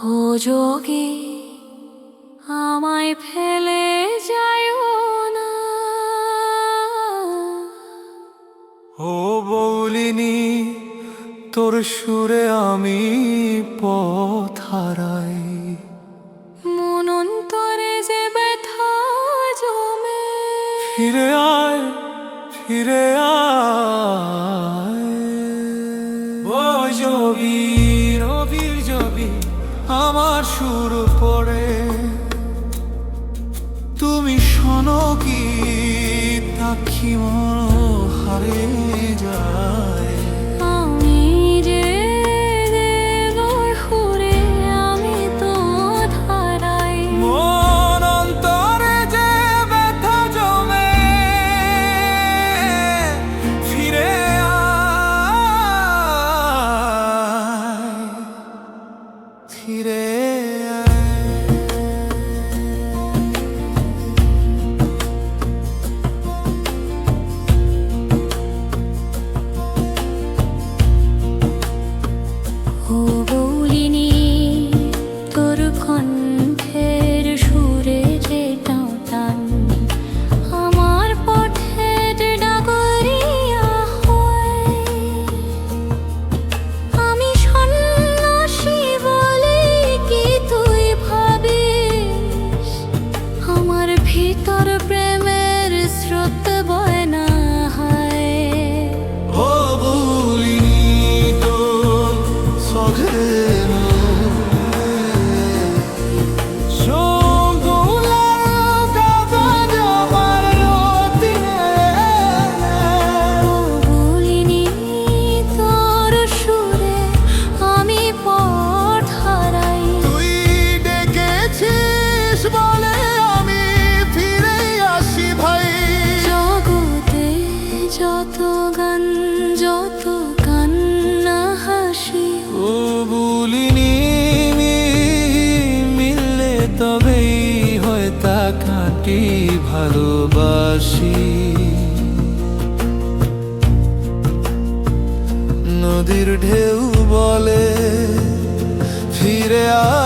ও যোগী আমায় ফেলে যায় না। ও বৌলিনি তোর সুরে আমি পথ হারাই। মন অন্তরে যে ব্যথা জমে। ফিরে আয় ফিরে আয়। ও যোগী। আমার সুর পড়ে। তুমি শোনো কি তাক্ষী হারে বলিনি মিললে তবেই হয় তা খাঁটি ভালোবাসি। নদীর ঢেউ বলে ফিরে আ